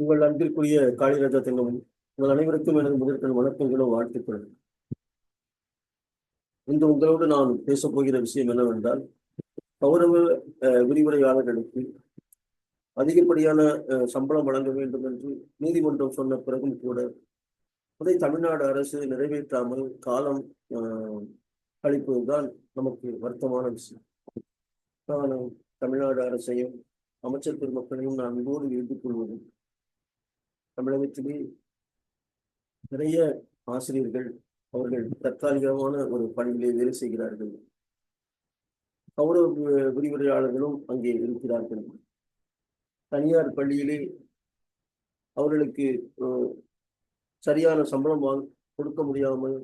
உங்கள் அன்பிற்குரிய காளிராஜா தங்கம் உங்கள் அனைவருக்கும் எனது முதற்கண் வணக்கங்களும் வாழ்த்துக்கள். இன்று உங்களோடு நான் பேசப் போகிற விஷயம் என்னவென்றால் கௌரவ அஹ், விரிவுரையாளர்களுக்கு அதிகப்படியான அஹ், சம்பளம் வழங்க வேண்டும் என்று நீதிமன்றம் சொன்ன பிறகும் கூட அதை தமிழ்நாடு அரசு நிறைவேற்றாமல் காலம் அஹ், கழிப்பதுதான் நமக்கு வருத்தமான விஷயம். நான் தமிழ்நாடு அரசையும் அமைச்சர் பெருமக்களையும் நான் அன்போடு வேண்டிக் தமிழகத்திலே நிறைய ஆசிரியர்கள் அவர்கள் தற்காலிகமான ஒரு பணியிலே வேலை செய்கிறார்கள். கௌரவ விரிவுரையாளர்களும் அங்கே இருக்கிறார்கள். தனியார் பள்ளியிலே அவர்களுக்கு சரியான சம்பளம் வாங்க கொடுக்க முடியாமல்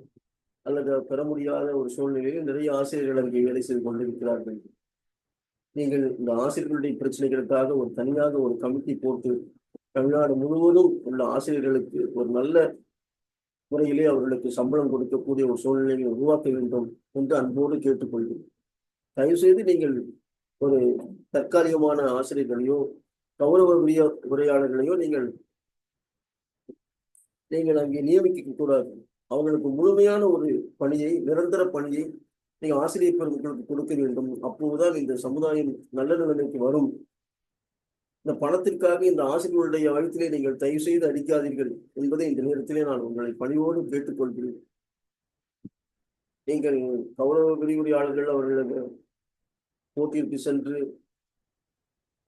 அல்லது பெற முடியாத ஒரு சூழ்நிலையில் நிறைய ஆசிரியர்கள் அங்கே வேலை செய்து கொண்டிருக்கிறார்கள். நீங்கள் இந்த ஆசிரியர்களுடைய பிரச்சனைகளுக்காக ஒரு தனியாக ஒரு கமிட்டி போட்டு தமிழ்நாடு முழுவதும் உள்ள ஆசிரியர்களுக்கு ஒரு நல்ல முறையிலே அவர்களுக்கு சம்பளம் கொடுக்கக்கூடிய ஒரு சூழ்நிலையை உருவாக்க வேண்டும் என்று அன்போடு கேட்டுக்கொள்கிறேன். தயவு செய்து நீங்கள் ஒரு தற்காலிகமான ஆசிரியர்களையோ கௌரவ உரிய உரையாளர்களையோ நீங்கள் நீங்கள் அங்கே நியமிக்க கூடாது. அவங்களுக்கு முழுமையான ஒரு பணியை நிரந்தர பணியை நீங்கள் ஆசிரியர் பெருமக்களுக்கு கொடுக்க வேண்டும். அப்போதுதான் இந்த சமுதாயம் நல்ல நிலைமைக்கு வரும். இந்த பணத்திற்காக இந்த ஆசிரியர்களுடைய வயிற்றிலே நீங்கள் தயவு செய்து அடிக்காதீர்கள் என்பதை இந்த நேரத்திலே நான் உங்களை பணிவோடு கேட்டுக்கொள்கிறேன். நீங்கள் கௌரவ விரிவுரையாளர்கள் அவர்களுக்கு போட்டிற்கு சென்று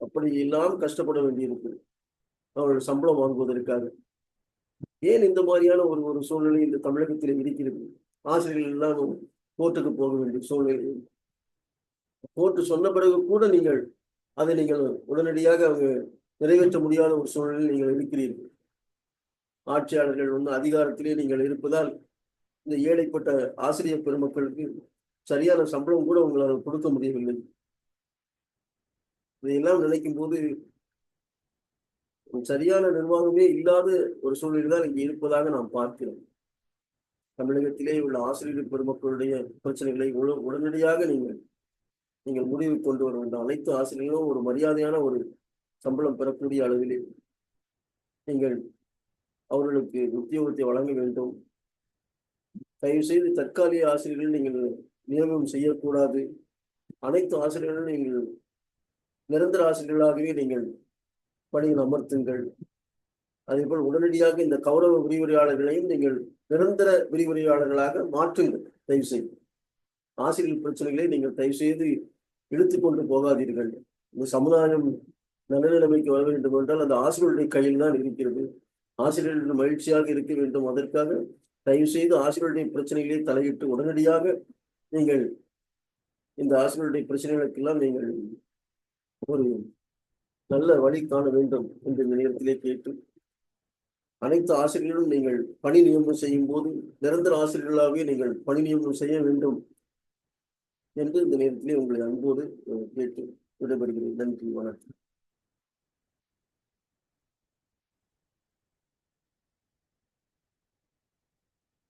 அப்படி எல்லாம் கஷ்டப்பட வேண்டியிருக்கு அவர்கள் சம்பளம் வாங்குவதற்காக. ஏன் இந்த மாதிரியான ஒரு ஒரு சூழ்நிலை இந்த தமிழகத்தில் இருக்கிறது? ஆசிரியர்கள் எல்லாம் கோர்ட்டுக்கு போக வேண்டிய சூழ்நிலை. கோர்ட்டு சொன்ன பிறகு கூட நீங்கள் அதை நீங்கள் உடனடியாக அவங்க நிறைவேற்ற முடியாத ஒரு சூழலில் நீங்கள் இருக்கிறீர்கள். ஆட்சியாளர்கள் வந்து அதிகாரத்திலே நீங்கள் இருப்பதால் இந்த ஏழைப்பட்ட ஆசிரியர் பெருமக்களுக்கு சரியான சம்பளம் கூட உங்களால் கொடுக்க முடியவில்லை. இதையெல்லாம் நினைக்கும் போது சரியான நிர்வாகமே இல்லாத ஒரு சூழ்நிலை தான் இங்கே இருப்பதாக நாம் பார்க்கிறோம். தமிழகத்திலே உள்ள ஆசிரியர் பெருமக்களுடைய பிரச்சனைகளை உட- உடனடியாக நீங்கள் நீங்கள் முடிவு கொண்டு வர வேண்டும். அனைத்து ஆசிரியர்களும் ஒரு மரியாதையான ஒரு சம்பளம் பெறக்கூடிய அளவிலே நீங்கள் அவர்களுக்கு உத்தியோகத்தை வழங்க வேண்டும். தயவு செய்து தற்காலிக ஆசிரியர்கள் நீங்கள் நியமனம் செய்யக்கூடாது. அனைத்து ஆசிரியர்களும் நீங்கள் நிரந்தர ஆசிரியர்களாகவே நீங்கள் பணியில் அமர்த்துங்கள். அதேபோல் உடனடியாக இந்த கௌரவ விரிவுரையாளர்களையும் நீங்கள் நிரந்தர விரிவுரையாளர்களாக மாற்றுங்கள். தயவு செய்து. ஆசிரியர் பிரச்சனைகளை நீங்கள் தயவு செய்து இழுத்து கொண்டு போகாதீர்கள். இந்த சமுதாயம் நல்ல நிலைமைக்கு வர வேண்டும் என்றால் அந்த ஆசிரியருடைய கையில் தான் இருக்கிறது. ஆசிரியர்கள் மகிழ்ச்சியாக இருக்க வேண்டும். அதற்காக தயவு செய்து ஆசிரியருடைய பிரச்சனைகளை தலையிட்டு உடனடியாக நீங்கள் இந்த ஆசிரியருடைய பிரச்சனைகளுக்கெல்லாம் நீங்கள் ஒரு நல்ல வழி காண வேண்டும் என்று இந்த நேரத்திலே கேட்டு அனைத்து ஆசிரியர்களும் நீங்கள் பணி நியமனம் செய்யும் போது நிரந்தர ஆசிரியர்களாகவே நீங்கள் பணி நியமனம் செய்ய வேண்டும். என்று இந்த நேரத்திலே உங்களை அன்போடு கேட்டு விடைபெறுகிறேன். நன்றி வணக்கம்.